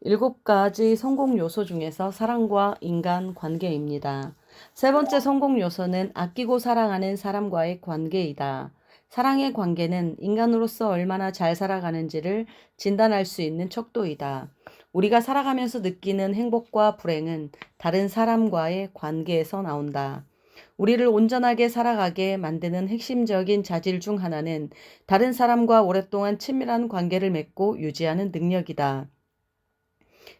일곱 가지 성공 요소 중에서 사랑과 인간 관계입니다. 세 번째 성공 요소는 아끼고 사랑하는 사람과의 관계이다. 사랑의 관계는 인간으로서 얼마나 잘 살아가는지를 진단할 수 있는 척도이다. 우리가 살아가면서 느끼는 행복과 불행은 다른 사람과의 관계에서 나온다. 우리를 온전하게 살아가게 만드는 핵심적인 자질 중 하나는 다른 사람과 오랫동안 친밀한 관계를 맺고 유지하는 능력이다.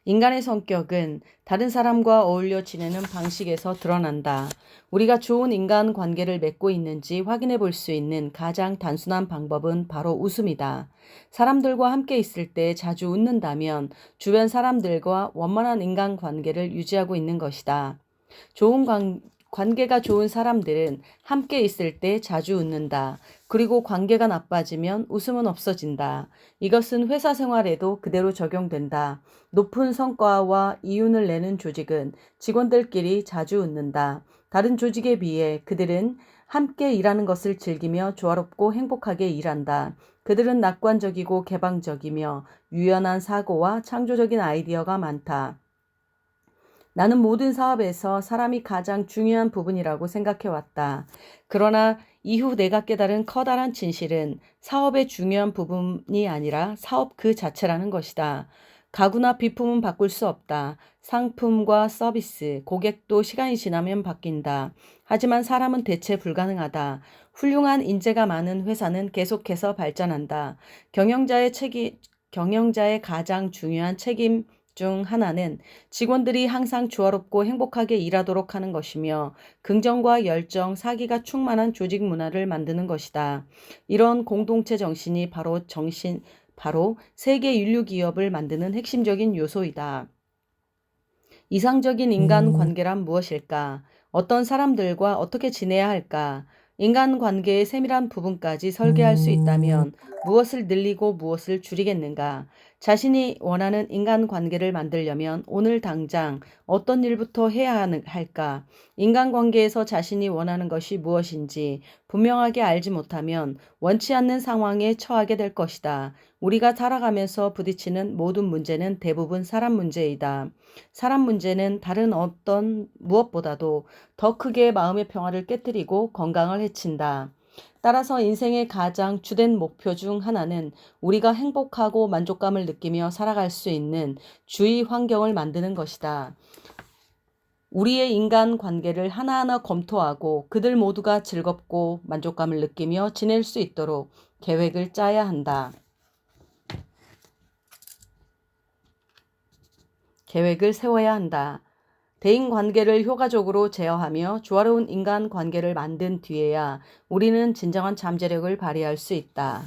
인간의 성격은 다른 사람과 어울려 지내는 방식에서 드러난다. 우리가 좋은 인간 관계를 맺고 있는지 확인해 볼 수 있는 가장 단순한 방법은 바로 웃음이다. 사람들과 함께 있을 때 자주 웃는다면 주변 사람들과 원만한 인간 관계를 유지하고 있는 것이다. 좋은 관, 관계가 좋은 사람들은 함께 있을 때 자주 웃는다. 그리고 관계가 나빠지면 웃음은 없어진다. 이것은 회사 생활에도 그대로 적용된다. 높은 성과와 이윤을 내는 조직은 직원들끼리 자주 웃는다. 다른 조직에 비해 그들은 함께 일하는 것을 즐기며 조화롭고 행복하게 일한다. 그들은 낙관적이고 개방적이며 유연한 사고와 창조적인 아이디어가 많다. 나는 모든 사업에서 사람이 가장 중요한 부분이라고 생각해 왔다. 그러나 이후 내가 깨달은 커다란 진실은 사업의 중요한 부분이 아니라 사업 그 자체라는 것이다. 가구나 비품은 바꿀 수 없다. 상품과 서비스, 고객도 시간이 지나면 바뀐다. 하지만 사람은 대체 불가능하다. 훌륭한 인재가 많은 회사는 계속해서 발전한다. 경영자의 책임, 경영자의 가장 중요한 책임 중 하나는 직원들이 항상 조화롭고 행복하게 일하도록 하는 것이며 긍정과 열정, 사기가 충만한 조직 문화를 만드는 것이다. 이런 공동체 정신이 바로 정신, 바로 세계 인류 기업을 만드는 핵심적인 요소이다. 이상적인 인간 관계란 무엇일까? 어떤 사람들과 어떻게 지내야 할까? 인간 관계의 세밀한 부분까지 설계할 수 있다면 무엇을 늘리고 무엇을 줄이겠는가? 자신이 원하는 인간 관계를 만들려면 오늘 당장 어떤 일부터 해야 할까? 인간 관계에서 자신이 원하는 것이 무엇인지 분명하게 알지 못하면 원치 않는 상황에 처하게 될 것이다. 우리가 살아가면서 부딪히는 모든 문제는 대부분 사람 문제이다. 사람 문제는 다른 어떤 무엇보다도 더 크게 마음의 평화를 깨뜨리고 건강을 해친다. 따라서 인생의 가장 주된 목표 중 하나는 우리가 행복하고 만족감을 느끼며 살아갈 수 있는 주의 환경을 만드는 것이다. 우리의 인간 관계를 하나하나 검토하고 그들 모두가 즐겁고 만족감을 느끼며 지낼 수 있도록 계획을 짜야 한다. 계획을 세워야 한다. 대인 관계를 효과적으로 제어하며 조화로운 인간 관계를 만든 뒤에야 우리는 진정한 잠재력을 발휘할 수 있다.